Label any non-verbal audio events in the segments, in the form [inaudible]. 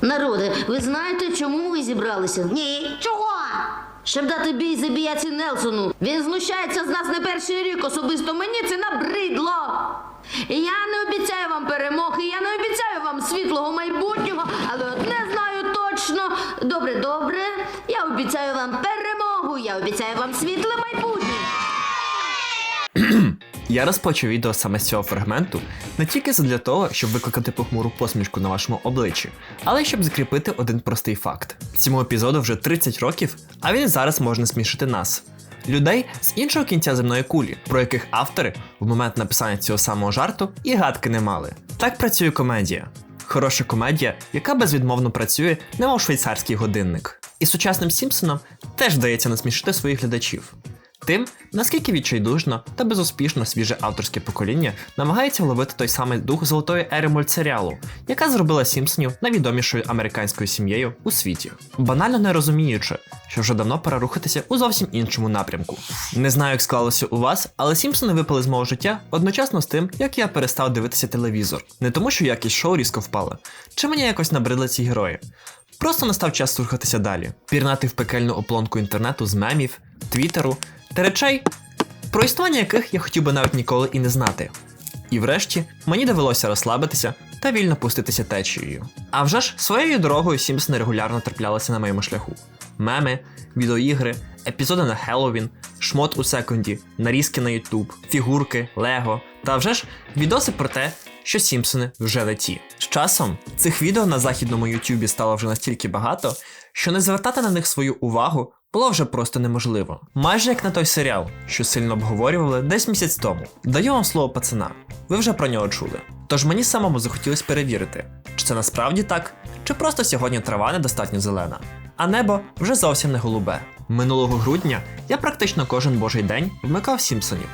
Народи, ви знаєте, чому ви зібралися? Ні. Чого? Щоб дати бій забіяці Нелсону. Він знущається з нас не перший рік. Особисто мені це набридло. Я не обіцяю вам перемоги, я не обіцяю вам світлого майбутнього, але одне знаю точно. Добре, добре. Я обіцяю вам перемогу, я обіцяю вам світле майбутнє. Я розпочав відео саме з цього фрагменту не тільки для того, щоб викликати похмуру посмішку на вашому обличчі, але й щоб закріпити один простий факт: цьому епізоду вже 30 років, а він зараз може насмішити нас. Людей з іншого кінця земної кулі, про яких автори в момент написання цього самого жарту і гадки не мали. Так працює комедія. Хороша комедія, яка безвідмовно працює, немов швейцарський годинник. І сучасним Сімпсонам теж вдається насмішити своїх глядачів. Тим, наскільки відчайдушно та безуспішно свіже авторське покоління намагається вловити той самий дух золотої ери мультсеріалу, яка зробила Сімпсонів найвідомішою американською сім'єю у світі, банально не розуміючи, що вже давно пора рухатися у зовсім іншому напрямку. Не знаю, як склалося у вас, але Сімпсони випали з мого життя одночасно з тим, як я перестав дивитися телевізор. Не тому, що якість шоу різко впала, чи мені якось набридли ці герої. Просто настав час рухатися далі, пірнати в пекельну оплонку інтернету з мемів, твіттеру та речей, про існування яких я хотів би навіть ніколи і не знати. І врешті мені довелося розслабитися та вільно пуститися течією. А вже ж своєю дорогою Сімпсони регулярно траплялися на моєму шляху: меми, відеоігри, епізоди на Хеллоуін, шмот у секунді, нарізки на Ютуб, фігурки, Лего, та вже ж відоси про те, що Сімпсони вже леті. З часом цих відео на західному Ютубі стало вже настільки багато, що не звертати на них свою увагу було вже просто неможливо. Майже як на той серіал, що сильно обговорювали десь місяць тому. Даю вам слово пацана, ви вже про нього чули. Тож мені самому захотілося перевірити, чи це насправді так, чи просто сьогодні трава недостатньо зелена, а небо вже зовсім не голубе. Минулого грудня я практично кожен божий день вмикав Сімпсонів.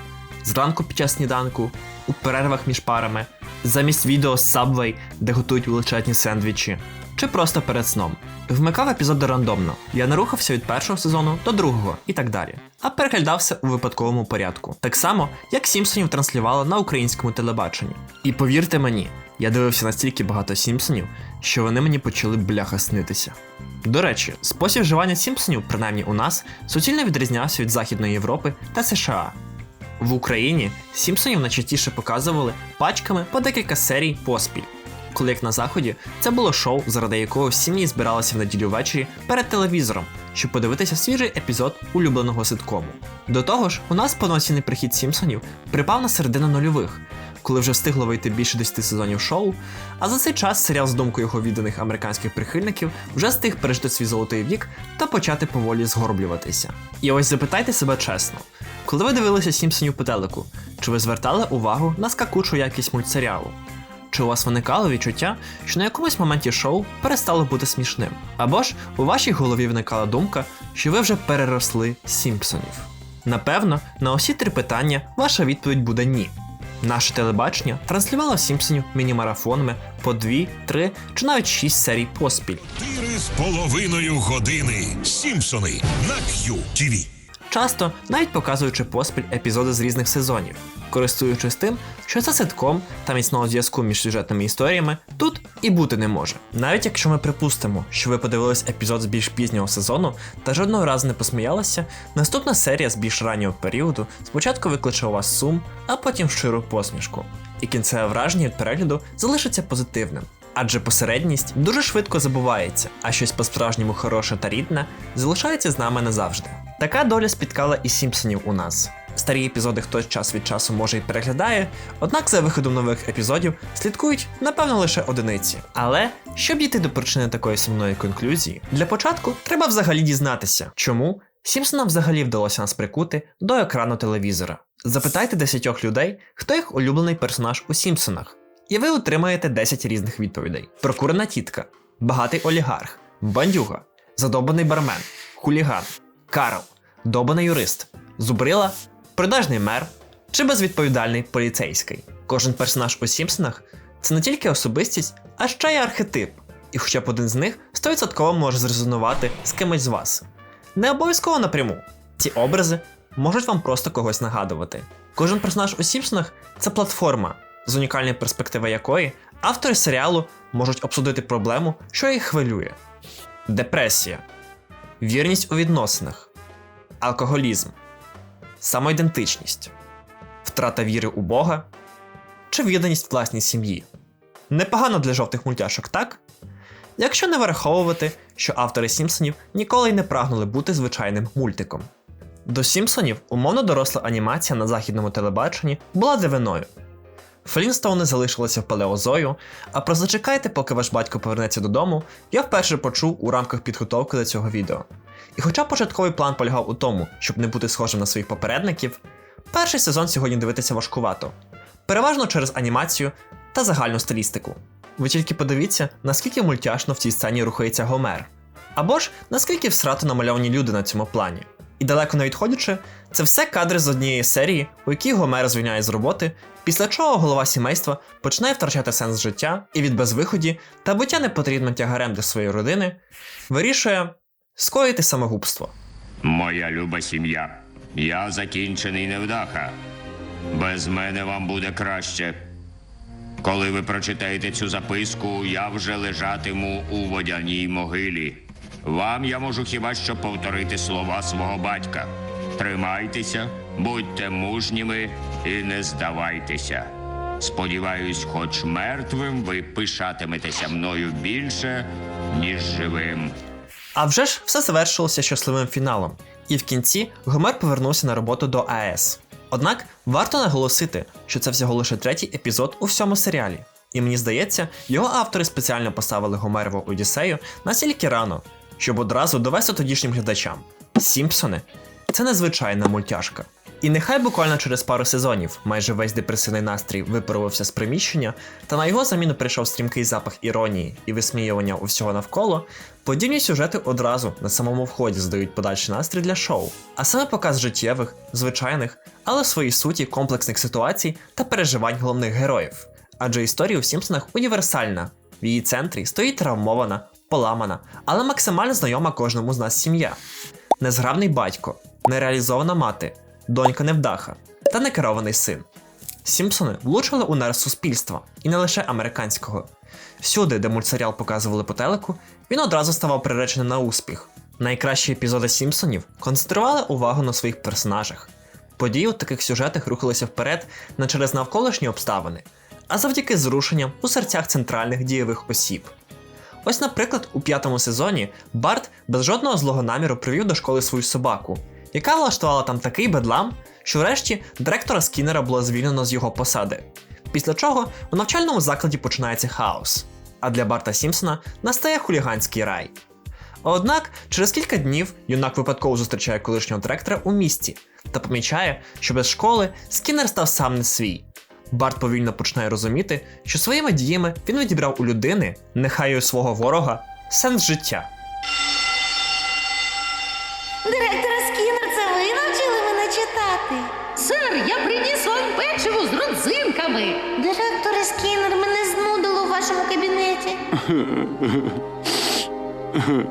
Зранку під час сніданку, у перервах між парами, замість відео з Subway, де готують величезні сендвічі, чи просто перед сном. Вмикав епізоди рандомно. Я не рухався від першого сезону до другого і так далі, а переглядався у випадковому порядку. Так само, як Сімпсонів транслювали на українському телебаченні. І повірте мені, я дивився настільки багато Сімпсонів, що вони мені почали бляха снитися. До речі, спосіб вживання Сімпсонів, принаймні у нас, суцільно відрізнявся від Західної Європи та США. В Україні Сімпсонів найчастіше показували пачками по декілька серій поспіль. Коли як на заході, це було шоу, заради якого сім'ї збиралися в неділю ввечері перед телевізором, щоб подивитися свіжий епізод улюбленого ситкому. До того ж, у нас повноцінний прихід Сімпсонів припав на середину нульових, коли вже встигло вийти більше 10 сезонів шоу, а за цей час серіал з думкою його відданих американських прихильників вже встиг пережити свій золотий вік та почати поволі згорблюватися. І ось запитайте себе чесно, коли ви дивилися Сімпсонів по телеку, чи ви звертали увагу на скакучу якість мультсеріалу? Чи у вас виникало відчуття, що на якомусь моменті шоу перестало бути смішним? Або ж у вашій голові виникала думка, що ви вже переросли Сімпсонів? Напевно, на усі три питання ваша відповідь буде ні. Наше телебачення транслювало Сімпсонів міні-марафонами по 2, 3 чи навіть 6 серій поспіль. Чотири з половиною години. Сімпсони на QTV. Часто навіть показуючи поспіль епізоди з різних сезонів, користуючись тим, що це ситком та міцного зв'язку між сюжетними історіями тут і бути не може. Навіть якщо ми припустимо, що ви подивились епізод з більш пізнього сезону та жодного разу не посміялися, наступна серія з більш раннього періоду спочатку викличе у вас сум, а потім щиру посмішку. І кінцеве враження від перегляду залишиться позитивним. Адже посередність дуже швидко забувається, а щось по-справжньому хороше та рідне залишається з нами назавжди. Така доля спіткала і Сімпсонів у нас. Старі епізоди хтось час від часу може й переглядає, однак за виходом нових епізодів слідкують, напевно, лише одиниці. Але щоб дійти до причини такої сумної конклюзії, для початку треба взагалі дізнатися, чому Сімпсонам взагалі вдалося нас прикути до екрану телевізора. Запитайте десятьох людей, хто їх улюблений персонаж у Сімпсонах, і ви отримаєте 10 різних відповідей: прокурена тітка, багатий олігарх, бандюга, задобаний бармен, хуліган, Карл, добаний юрист, зубрила, продажний мер чи безвідповідальний поліцейський. Кожен персонаж у Сімпсонах це не тільки особистість, а ще й архетип, і хоча б один з них 100% може зрезонувати з кимось з вас. Не обов'язково напряму. Ці образи можуть вам просто когось нагадувати. Кожен персонаж у Сімпсонах це платформа, з унікальної перспективи якої автори серіалу можуть обсудити проблему, що їх хвилює: депресія, вірність у відносинах, алкоголізм, самоідентичність, втрата віри у Бога чи відданість власній сім'ї. Непогано для жовтих мультяшок, так? Якщо не враховувати, що автори Сімпсонів ніколи й не прагнули бути звичайним мультиком. До Сімпсонів умовно доросла анімація на західному телебаченні була дивиною. Флінстоуни залишилися в палеозою, а про зачекайте, поки ваш батько повернеться додому, я вперше почув у рамках підготовки до цього відео. І хоча початковий план полягав у тому, щоб не бути схожим на своїх попередників, перший сезон сьогодні дивитися важкувато, переважно через анімацію та загальну стилістику. Ви тільки подивіться, наскільки мультяшно в цій сцені рухається Гомер, або ж наскільки всрато намальовані люди на цьому плані. І далеко не відходячи, це все кадри з однієї серії, у якій Гомер звільняє з роботи, після чого голова сімейства починає втрачати сенс життя і від безвиході та буття непотрібним тягарем для своєї родини, вирішує скоїти самогубство. Моя люба сім'я, я закінчений невдаха. Без мене вам буде краще. Коли ви прочитаєте цю записку, я вже лежатиму у водяній могилі. Вам я можу хіба що повторити слова свого батька. Тримайтеся, будьте мужніми і не здавайтеся. Сподіваюсь, хоч мертвим ви пишатиметеся мною більше, ніж живим. А вже ж все завершилося щасливим фіналом, і в кінці Гомер повернувся на роботу до АЕС. Однак варто наголосити, що це всього лише третій епізод у всьому серіалі. І мені здається, його автори спеціально поставили Гомерову Одіссею настільки рано, щоб одразу довести тодішнім глядачам: Сімпсони це незвичайна мультяшка. І нехай буквально через пару сезонів майже весь депресивний настрій випаровився з приміщення, та на його заміну прийшов стрімкий запах іронії і висміювання усього навколо, подібні сюжети одразу на самому вході здають подальший настрій для шоу, а саме показ життєвих, звичайних, але в своїй суті комплексних ситуацій та переживань головних героїв. Адже історія у Сімпсонах універсальна. В її центрі стоїть травмована, поламана, але максимально знайома кожному з нас сім'я. Незграбний батько, нереалізована мати, донька невдаха та некерований син. Сімпсони влучили у нерв суспільства, і не лише американського. Всюди, де мультсеріал показували по телеку, він одразу ставав приречений на успіх. Найкращі епізоди Сімпсонів концентрували увагу на своїх персонажах. Події у таких сюжетах рухалися вперед не через навколишні обставини, а завдяки зрушенням у серцях центральних дієвих осіб. Ось, наприклад, у п'ятому сезоні Барт без жодного злого наміру привів до школи свою собаку, яка влаштувала там такий бедлам, що врешті директора Скіннера було звільнено з його посади. Після чого у навчальному закладі починається хаос, а для Барта Сімпсона настає хуліганський рай. Однак через кілька днів юнак випадково зустрічає колишнього директора у місті та помічає, що без школи Скіннер став сам не свій. Барт повільно починає розуміти, що своїми діями він відібрав у людини, нехай і у свого ворога, сенс життя. Директора Скіннер, це ви навчили мене читати? Сер, я приніс вам печиво з родзинками. Директоре Скіннер, мене знудило у вашому кабінеті.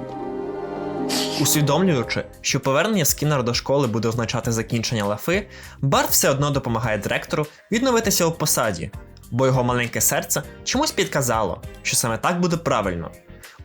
[laughs] Усвідомлюючи, що повернення Скіннера до школи буде означати закінчення лафи, Барт все одно допомагає директору відновитися у посаді, бо його маленьке серце чомусь підказало, що саме так буде правильно.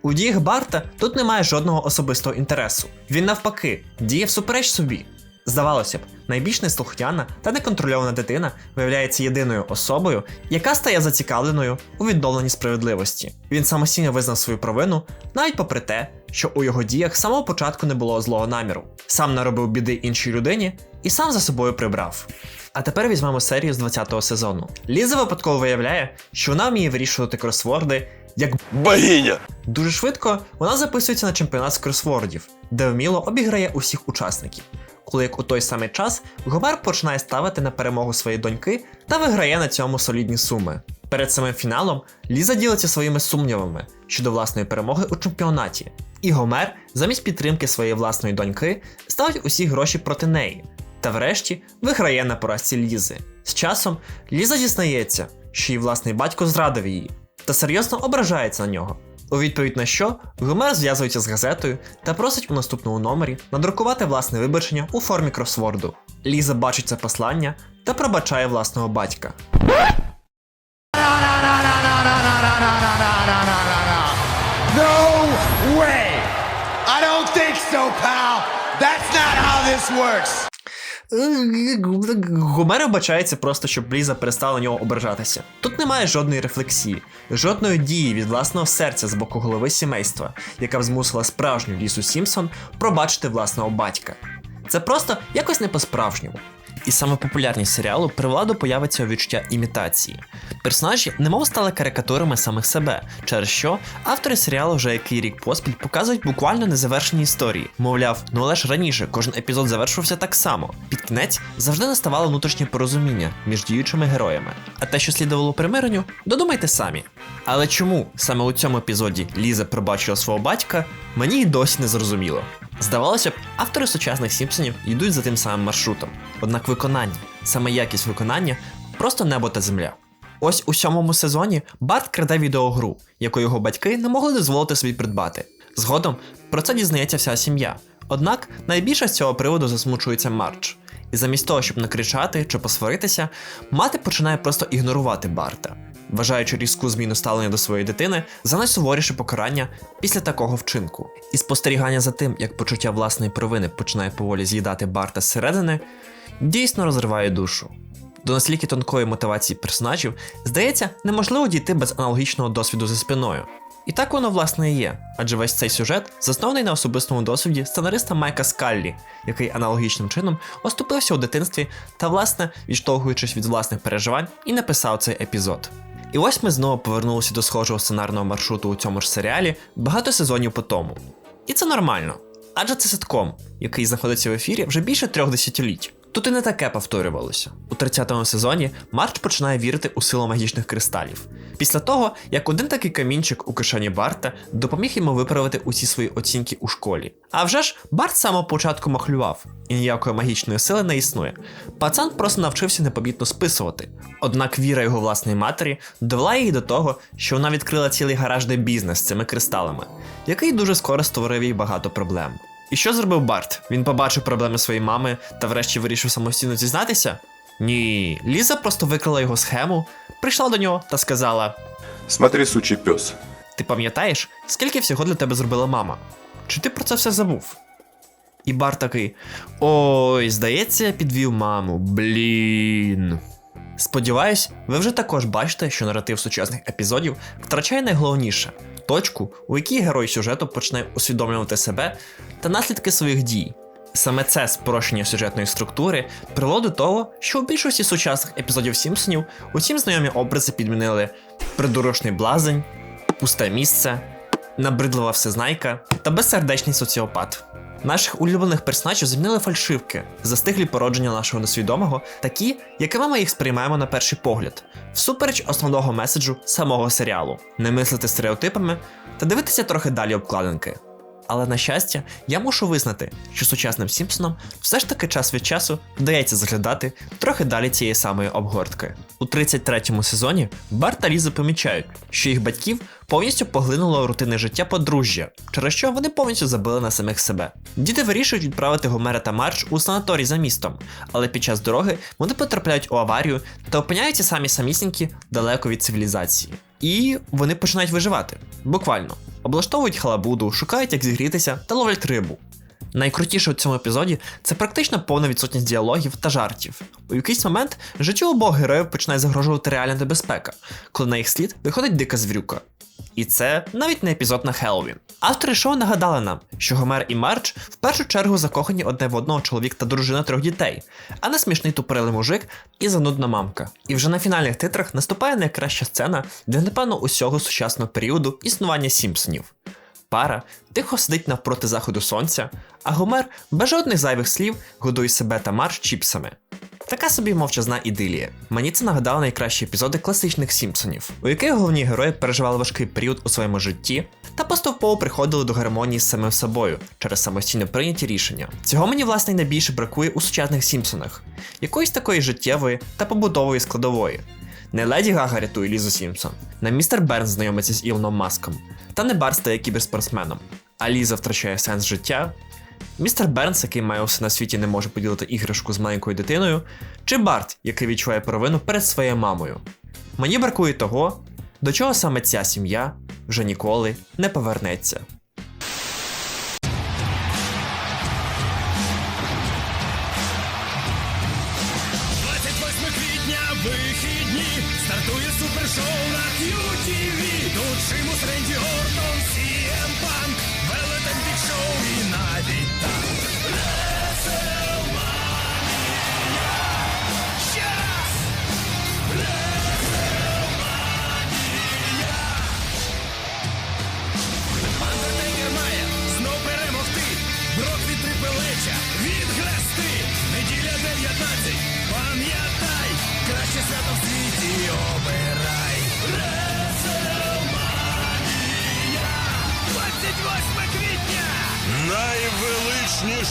У діях Барта тут немає жодного особистого інтересу. Він навпаки діє всупереч собі. Здавалося б, найбільш неслухняна та неконтрольована дитина виявляється єдиною особою, яка стає зацікавленою у відновленні справедливості. Він самостійно визнав свою провину, навіть попри те, що у його діях з самого початку не було злого наміру. Сам наробив біди іншій людині і сам за собою прибрав. А тепер візьмемо серію з 20-го сезону. Ліза випадково виявляє, що вона вміє вирішувати кросворди як Богиня! Дуже швидко вона записується на чемпіонат з кросвордів, де вміло обіграє усіх учасників. Коли як у той самий час Гомер починає ставити на перемогу своєї доньки та виграє на цьому солідні суми. Перед самим фіналом Ліза ділиться своїми сумнівами щодо власної перемоги у чемпіонаті, і Гомер, замість підтримки своєї власної доньки, ставить усі гроші проти неї. Та врешті виграє на поразці Лізи. З часом Ліза дізнається, що її власний батько зрадив її, та серйозно ображається на нього. У відповідь на що Гомер зв'язується з газетою та просить у наступному номері надрукувати власне вибачення у формі кросворду. Ліза бачить це послання та пробачає власного батька. No way! I don't think so, pal. That's not how this works. Гомер бачається просто, щоб Ліза перестала на нього ображатися. Тут немає жодної рефлексії, жодної дії від власного серця з боку голови сімейства, яка б змусила справжню лісу Сімпсон пробачити власного батька. Це просто якось не по-справжньому. І саме популярність серіалу привела до появи цього відчуття імітації. Персонажі немов стали карикатурами самих себе, через що автори серіалу вже який рік поспіль показують буквально незавершені історії. Мовляв, ну але ж раніше кожен епізод завершувався так само. Під кінець завжди наставало внутрішнє порозуміння між діючими героями. А те, що слідувало примиренню, додумайте самі. Але чому саме у цьому епізоді Ліза пробачила свого батька, мені й досі не зрозуміло. Здавалося б, автори сучасних Сімпсонів йдуть за тим самим маршрутом. Однак виконання, саме якість виконання, просто небо та земля. Ось у сьомому сезоні Барт краде відеогру, яку його батьки не могли дозволити собі придбати. Згодом про це дізнається вся сім'я. Однак найбільше з цього приводу засмучується Марч. І замість того, щоб накричати чи посваритися, мати починає просто ігнорувати Барта, вважаючи різку зміну ставлення до своєї дитини за найсуворіше покарання після такого вчинку. І спостерігання за тим, як почуття власної провини починає поволі з'їдати Барта зсередини, дійсно розриває душу. До наскільки тонкої мотивації персонажів, здається, неможливо дійти без аналогічного досвіду за спиною. І так воно власне і є, адже весь цей сюжет заснований на особистому досвіді сценариста Майка Скаллі, який аналогічним чином оступився у дитинстві та, власне, відштовхуючись від власних переживань, і написав цей епізод. І ось ми знову повернулися до схожого сценарного маршруту у цьому ж серіалі багато сезонів по тому. І це нормально, адже це ситком, який знаходиться в ефірі вже більше трьох десятиліть. Тут і не таке повторювалося. У 30-му сезоні Марч починає вірити у силу магічних кристалів. Після того, як один такий камінчик у кишені Барта допоміг йому виправити усі свої оцінки у школі. А вже ж Барт з самого початку махлював, і ніякої магічної сили не існує. Пацан просто навчився непомітно списувати. Однак віра його власної матері довела її до того, що вона відкрила цілий гаражний бізнес з цими кристалами, який дуже скоро створив їй багато проблем. І що зробив Барт? Він побачив проблеми своєї мами та врешті вирішив самостійно зізнатися? Ні, Ліза просто викрила його схему, прийшла до нього та сказала: Смотри, сучий пес. Ти пам'ятаєш, скільки всього для тебе зробила мама? Чи ти про це все забув? І Бар такий: Ой, здається, я підвів маму. Блін. Сподіваюсь, ви вже також бачите, що наратив сучасних епізодів втрачає найголовніше точку, у якій герой сюжету почне усвідомлювати себе та наслідки своїх дій. Саме це спрощення сюжетної структури привело до того, що у більшості сучасних епізодів Сімпсонів усім знайомі образи підмінили придурочний блазень, пусте місце, набридлива всезнайка та безсердечний соціопат. Наших улюблених персонажів замінили фальшивки, застиглі породження нашого несвідомого, такі, якими ми їх сприймаємо на перший погляд, всупереч основного меседжу самого серіалу не мислити стереотипами та дивитися трохи далі обкладинки. Але на щастя, я мушу визнати, що сучасним Сімпсонам все ж таки час від часу вдається заглядати трохи далі цієї самої обгортки. У 33-му сезоні Барт та Ліза помічають, що їх батьків повністю поглинуло рутинне життя подружжя, через що вони повністю забили на самих себе. Діти вирішують відправити Гомера та Марч у санаторій за містом, але під час дороги вони потрапляють у аварію та опиняються самі самісінькі далеко від цивілізації. І вони починають виживати. Буквально. Облаштовують халабуду, шукають, як зігрітися та ловлять рибу. Найкрутіше у цьому епізоді це практично повна відсутність діалогів та жартів. У якийсь момент життю обох героїв починає загрожувати реальна небезпека, коли на їх слід виходить дика звірюка. І це навіть не епізод на Хеллоуін. Автори шоу нагадали нам, що Гомер і Марч в першу чергу закохані одне в одного чоловік та дружина трьох дітей, а не смішний тупорилий мужик і занудна мамка. І вже на фінальних титрах наступає найкраща сцена для напевно усього сучасного періоду існування Сімпсонів. Пара тихо сидить навпроти заходу сонця, а Гомер без жодних зайвих слів годує себе та Марч чіпсами. Така собі мовчазна ідилія. Мені це нагадало найкращі епізоди класичних Сімпсонів, у яких головні герої переживали важкий період у своєму житті та поступово приходили до гармонії з самим собою через самостійно прийняті рішення. Цього мені власне найбільше бракує у сучасних Сімпсонах, якоїсь такої життєвої та побутової складової. Не Леді Гага рятує Лізу Сімпсон, не містер Берн знайомиться з Ілоном Маском, та не Бар стає кіберспортсменом, а Ліза втрачає сенс життя. Містер Бернс, який має все на світі, не може поділити іграшку з маленькою дитиною, чи Барт, який відчуває провину перед своєю мамою. Мені бракує того, до чого саме ця сім'я вже ніколи не повернеться. вихідні стартує супершоу на QTV. Тут Шимус, Ренді Гортон,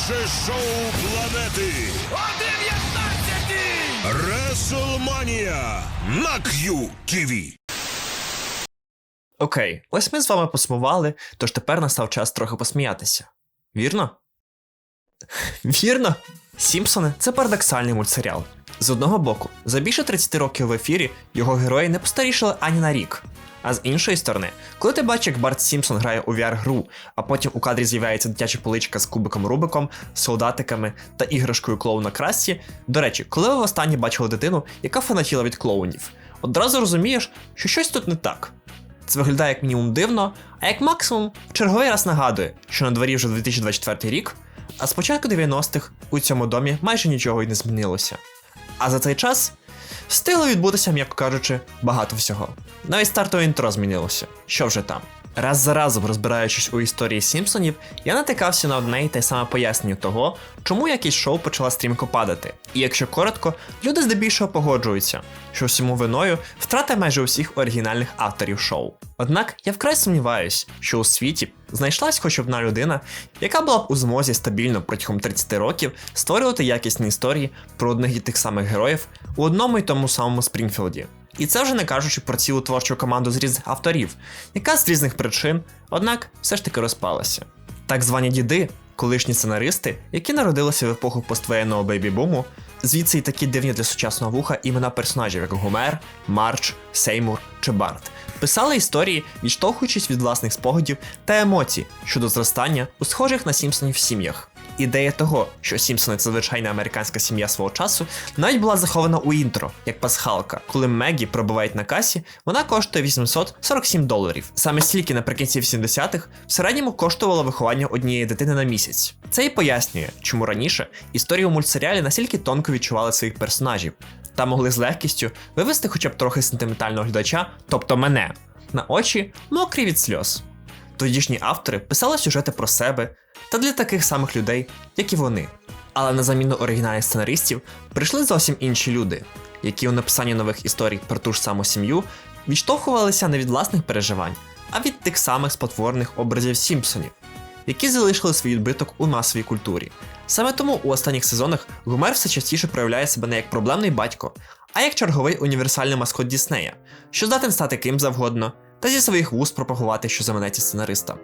Найвеличніше шоу планети. О 19 Реслманія на Q-TV. Окей, ось ми з вами посмували, тож тепер настав час трохи посміятися. Вірно? [laughs] Вірно? Сімпсони це парадоксальний мультсеріал. З одного боку, за більше 30 років в ефірі його герої не постарішали ані на рік. А з іншої сторони, коли ти бачиш, як Барт Сімпсон грає у VR-гру, а потім у кадрі з'являється дитяча поличка з кубиком Рубиком, солдатиками та іграшкою клоуна Красті. До речі, коли ви востаннє бачили дитину, яка фанатіла від клоунів, одразу розумієш, що щось тут не так. Це виглядає як мінімум дивно, а як максимум в черговий раз нагадує, що на дворі вже 2024 рік, а з початку 90-х у цьому домі майже нічого й не змінилося. А за цей час встигло відбутися, м'яко кажучи, багато всього. Навіть стартове інтро змінилося. Що вже там? Раз за разом розбираючись у історії Сімпсонів, я натикався на одне й те саме пояснення того, чому якесь шоу почала стрімко падати. І якщо коротко, люди здебільшого погоджуються, що всьому виною втрата майже усіх оригінальних авторів шоу. Однак я вкрай сумніваюсь, що у світі знайшлась хоч одна людина, яка була б у змозі стабільно протягом 30 років створювати якісні історії про одних і тих самих героїв у одному й тому самому Спрінгфілді. І це вже не кажучи про цілу творчу команду з різних авторів, яка з різних причин, однак, все ж таки розпалася. Так звані діди, колишні сценаристи, які народилися в епоху поствоєнного бейбі-буму, звідси й такі дивні для сучасного вуха імена персонажів, як Гомер, Марч, Сеймур чи Барт, писали історії, відштовхуючись від власних спогадів та емоцій щодо зростання у схожих на Сімпсонів сім'ях. Ідея того, що Сімпсони це звичайна американська сім'я свого часу, навіть була захована у інтро, як пасхалка. Коли Мегі пробувають на касі, вона коштує 847 доларів. Саме стільки наприкінці 80-х в середньому коштувало виховання однієї дитини на місяць. Це і пояснює, чому раніше історії у мультсеріалі настільки тонко відчували своїх персонажів, та могли з легкістю вивести хоча б трохи сентиментального глядача, тобто мене, на очі мокрі від сльоз. Тодішні автори писали сюжети про себе та для таких самих людей, як і вони. Але на заміну оригінальних сценаристів прийшли зовсім інші люди, які у написанні нових історій про ту ж саму сім'ю відштовхувалися не від власних переживань, а від тих самих спотворених образів Сімпсонів, які залишили свій відбиток у масовій культурі. Саме тому у останніх сезонах Гомер все частіше проявляє себе не як проблемний батько, а як черговий універсальний маскот Діснея, що здатен стати ким завгодно, та зі своїх вуст пропагувати, що заманеться сценаристам.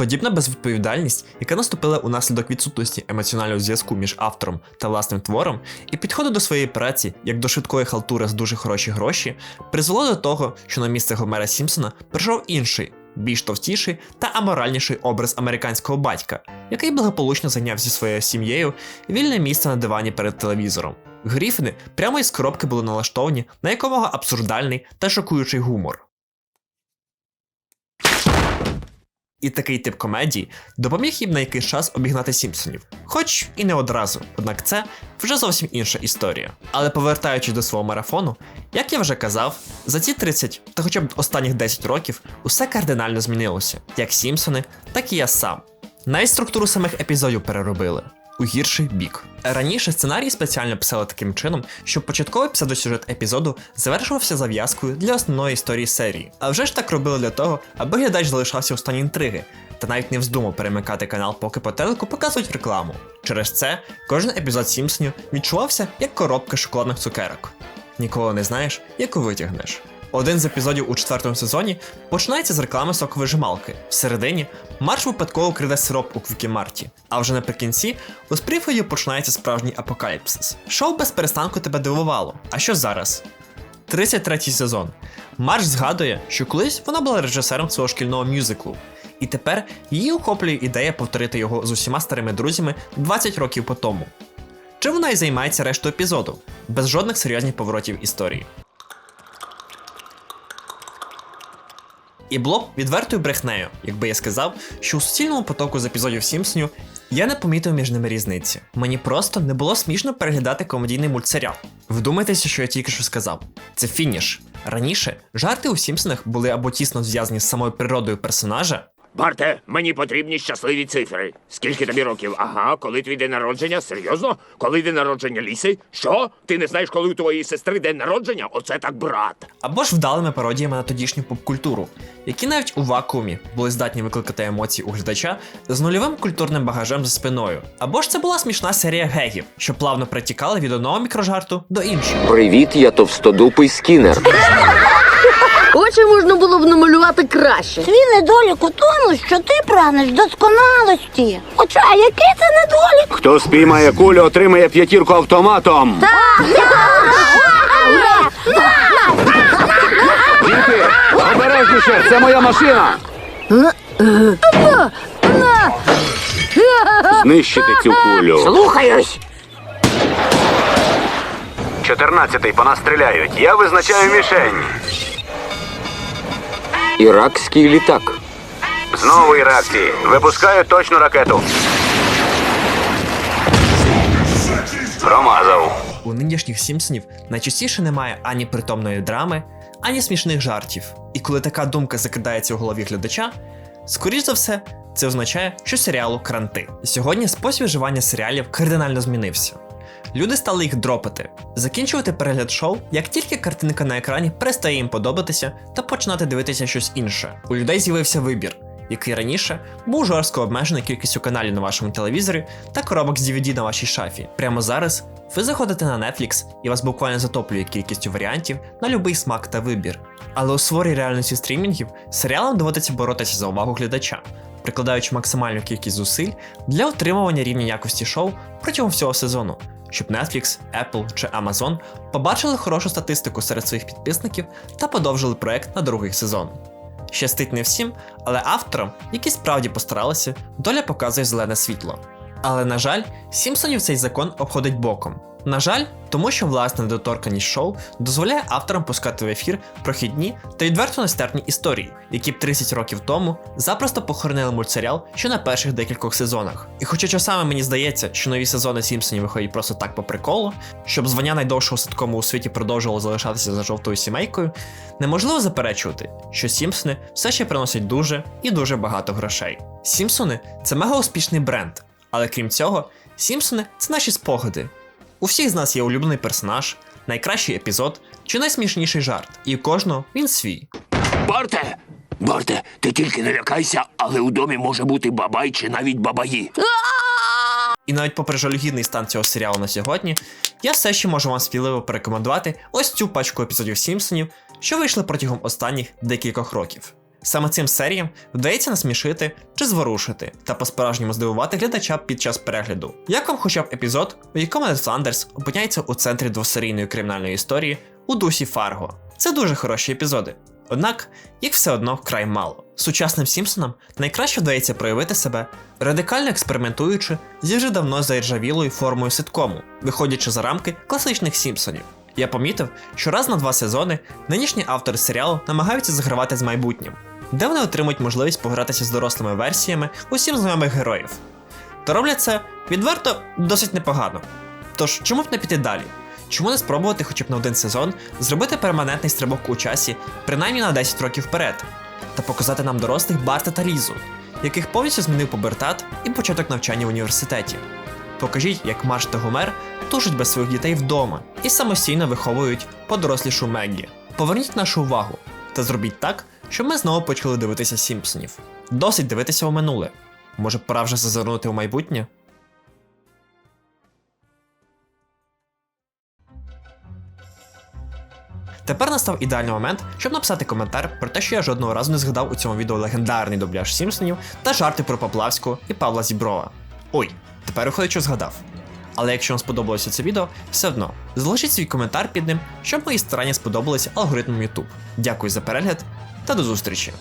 Подібна безвідповідальність, яка наступила унаслідок відсутності емоціонального зв'язку між автором та власним твором, і підходу до своєї праці як до швидкої халтури з дуже хороші гроші, призвело до того, що на місце Гомера Сімпсона прийшов інший, більш товстіший та аморальніший образ американського батька, який благополучно зайняв зі своєю сім'єю вільне місце на дивані перед телевізором. Гріфіни прямо із коробки були налаштовані на якомога абсурдальний та шокуючий гумор. І такий тип комедії допоміг їм на якийсь час обігнати Сімпсонів, хоч і не одразу, однак це вже зовсім інша історія. Але повертаючись до свого марафону, як я вже казав, за ці 30 та хоча б останніх 10 років усе кардинально змінилося, як Сімпсони, так і я сам. Навіть структуру самих епізодів переробили у гірший бік. Раніше сценарій спеціально писали таким чином, щоб початковий псевдосюжет епізоду завершувався зав'язкою для основної історії серії. А вже ж так робили для того, аби глядач залишався у стані інтриги, та навіть не вздумав перемикати канал, поки по телеку показують рекламу. Через це кожен епізод Сімпсонів відчувався як коробка шоколадних цукерок. Ніколи не знаєш, яку витягнеш. Один з епізодів у четвертому сезоні починається з реклами соковижималки. Всередині Марш випадково краде сироп у Квікімарті, а вже наприкінці у Спріфою починається справжній апокаліпсис. Шоу без перестанку тебе дивувало. А що зараз? 33 сезон. Марш згадує, що колись вона була режисером свого шкільного мюзиклу, і тепер її охоплює ідея повторити його з усіма старими друзями 20 років по тому. Чим вона і займається решту епізоду, без жодних серйозних поворотів історії. І було б відвертою брехнею, якби я сказав, що у суцільному потоку з епізодів Сімпсонів я не помітив між ними різниці. Мені просто не було смішно переглядати комедійний мультсеріал. Вдумайтеся, що я тільки що сказав. Це фініш. Раніше жарти у Сімпсонах були або тісно зв'язані з самою природою персонажа, Барте, мені потрібні щасливі цифри. Скільки тобі років? Ага, коли твій день народження? Серйозно? Коли день народження ліси? Що? Ти не знаєш, коли у твоєї сестри день народження? Оце так брат. або ж вдалими пародіями на тодішню поп-культуру, які навіть у вакуумі були здатні викликати емоції у глядача з нульовим культурним багажем за спиною. Або ж це була смішна серія гегів, що плавно притікали від одного мікрожарту до іншого. Привіт, я товстодупий скінер. Очі можна було б намалювати краще. Твій недолік у тому, що ти прагнеш досконалості. Хоча який це недолік? Хто спіймає кулю, отримає п'ятірку автоматом. Діти, обережніше, це моя машина. Знищити цю кулю. Слухаюсь. 14-й, по нас стріляють. Я визначаю мішень. Іракський літак. Знову іракці. Випускаю точну ракету. Промазав. У нинішніх Сімпсонів найчастіше немає ані притомної драми, ані смішних жартів. І коли така думка закидається у голові глядача, скоріш за все, це означає, що серіалу кранти. Сьогодні спосіб вживання серіалів кардинально змінився. Люди стали їх дропати, закінчувати перегляд шоу, як тільки картинка на екрані перестає їм подобатися та починати дивитися щось інше. У людей з'явився вибір, який раніше був жорстко обмежений кількістю каналів на вашому телевізорі та коробок з DVD на вашій шафі. Прямо зараз ви заходите на Netflix і вас буквально затоплює кількістю варіантів на будь-який смак та вибір. Але у суворій реальності стрімінгів серіалам доводиться боротися за увагу глядача, прикладаючи максимальну кількість зусиль для отримування рівня якості шоу протягом всього сезону, щоб Netflix, Apple чи Amazon побачили хорошу статистику серед своїх підписників та подовжили проект на другий сезон. Щастить не всім, але авторам, які справді постаралися, доля показує зелене світло. Але на жаль, Сімпсонів цей закон обходить боком. На жаль, тому що власне недоторканість шоу дозволяє авторам пускати в ефір прохідні та відверто нестерпні історії, які б 30 років тому запросто похоронили мультсеріал ще на перших декількох сезонах. І хоча часами мені здається, що нові сезони Сімпсонів виходять просто так по приколу, щоб звання найдовшого ситкому у світі продовжувало залишатися за жовтою сімейкою, неможливо заперечувати, що Сімпсони все ще приносять дуже і дуже багато грошей. Сімпсони це мега успішний бренд, але крім цього, Сімпсони це наші спогади. У всіх з нас є улюблений персонаж, найкращий епізод чи найсмішніший жарт, і у кожного він свій. Барте! Барте, ти тільки не лякайся, але у домі може бути бабай чи навіть бабаї. І навіть попри жалюгідний стан цього серіалу на сьогодні, я все ще можу вам сміливо порекомендувати ось цю пачку епізодів Сімпсонів, що вийшли протягом останніх декількох років. Саме цим серіям вдається насмішити чи зворушити та по-справжньому здивувати глядача під час перегляду. Як вам хоча б епізод, у якому Нед Фландерс опиняється у центрі двосерійної кримінальної історії у дусі Фарго. Це дуже хороші епізоди. Однак їх все одно вкрай мало. Сучасним Сімпсонам найкраще вдається проявити себе, радикально експериментуючи зі вже давно заіржавілою формою ситкому, виходячи за рамки класичних Сімпсонів. Я помітив, що раз на два сезони нинішні автори серіалу намагаються загравати з майбутнім, де вони отримують можливість погратися з дорослими версіями усім знайомих героїв. Та роблять це відверто досить непогано. Тож, чому б не піти далі? Чому не спробувати хоча б на один сезон зробити перманентний стрибок у часі, принаймні на 10 років вперед, та показати нам дорослих Барта та Лізу, яких повністю змінив пубертат і початок навчання в університеті. Покажіть, як Марш та Гомер тужать без своїх дітей вдома і самостійно виховують подорослішу Меггі. Поверніть нашу увагу та зробіть так, щоб ми знову почали дивитися Сімпсонів. Досить дивитися у минуле. Може, пора вже зазирнути у майбутнє? Тепер настав ідеальний момент, щоб написати коментар про те, що я жодного разу не згадав у цьому відео легендарний дубляж Сімпсонів та жарти про Поплавську і Павла Зіброва. Ой, тепер виходить, що згадав. Але якщо вам сподобалося це відео, все одно залишіть свій коментар під ним, щоб мої старання сподобалися алгоритмам YouTube. Дякую за перегляд та до зустрічі!